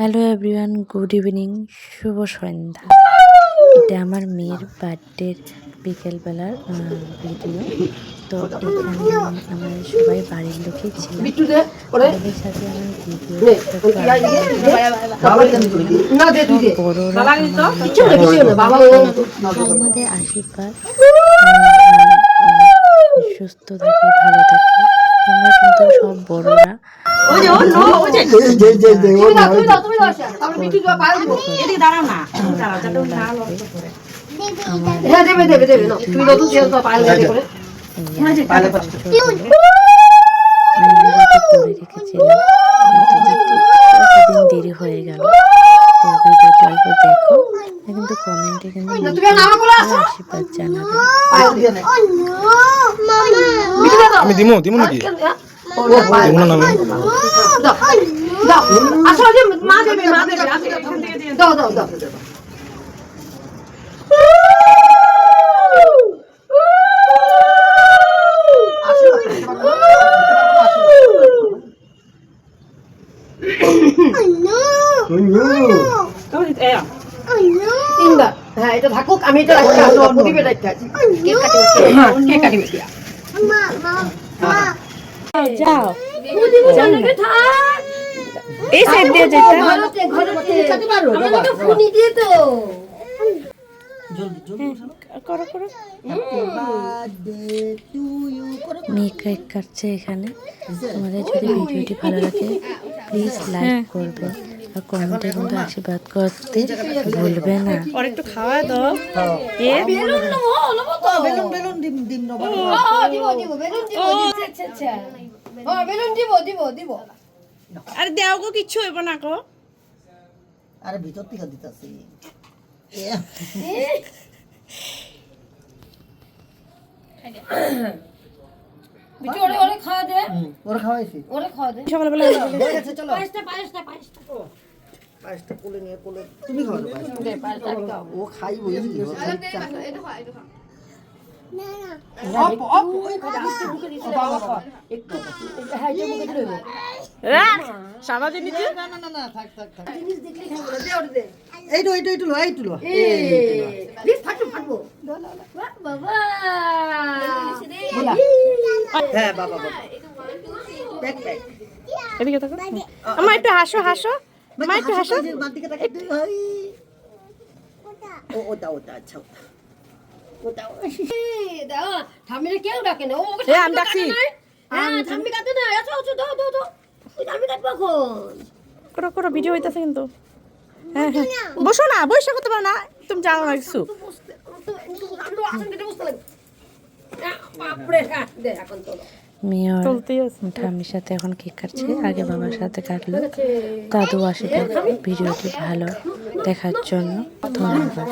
Hello everyone good evening শুভ সন্ধ্যা। এটা আমার মেয়ের বার্থডের বিকেলবেলার ভিডিও তো এখানে আমার সবাই বাড়ির লোকই ছিল সাথে আমার ভিডিও আমাদের আশীর্বাদ। সুস্থ থাকে ভালো থাকে। আমরা কিন্তু সব বড়রা। এদিকে দাঁড়াও না। দাঁড়াও যাতে ও না হ্যাঁ দেবে দেবে দেবে। না তুমি করে দেরি হয়ে গেল তো ভিডিওটি অল্প দেখো কিন্তু কমেন্টে কিন্তু আশীর্বাদ জানাবে আমি দিমু দিমু নাকি? মা দেবে মা দেবে দাও দাও দাও তুমি এ তিনবার হ্যাঁ এটা থাকুক আমি এটা রাখতে আসব কেক কাটি হ্যাঁ কেক কাটি যাও। এই সাইড দিয়ে যেতে। করো করো। মেয়ে কেক কাটছে এখানে। তোমাদের যদি ভিডিওটি ভালো লাগে প্লিজ লাইক করবে। আর কমেন্টে কিন্তু আশীর্বাদ করতে ভুলবে না। আর একটু খাওয়া দাও। এ? বেলুন নেব নেব তো। বেলুন বেলুন দিম দিম নেব। দিব দিব বেলুন দিব আচ্ছা আচ্ছা ও বেলুন দিব দিব দিব। আর দেও গো কিচ্ছু হইব না গো। আরে ভিতর থেকে দিতেছি। ওরা খাওয়াইছি। ওরে খাওয়া দে। সকালবেলা হয়ে গেছে চলো। পায়েসটা কোলে নিয়ে কোলে তুমি খাও পায়েসটা। ও খাই হ্যাঁ বাবা। এদিকে থাকো। আমার একটু হাসো হাসো। মা একটু হাসো মার দিকে তাকাই তুই ও ওটা ওটা আচ্ছা ওটা কেউ ডাকে না ও ওকে আমি ডাকছি হ্যাঁ ঠাম্মি ডাকে না এসো এসো দাও দাও দাও ঠাম্মি এখন করো করো ভিডিও হইতাছে কিন্তু হ্যাঁ হ্যাঁ বসো না বসে করতে পারো না তুমি জানো না কিছু বাপরে হ্যাঁ দে এখন তোলো মেয়ে আর ঠাম্মির সাথে এখন কেক কাটছে। আগে বাবার সাথে কাটলো। দাদু আসে ভিডিওটি ভালো দেখার জন্য ধন্যবাদ।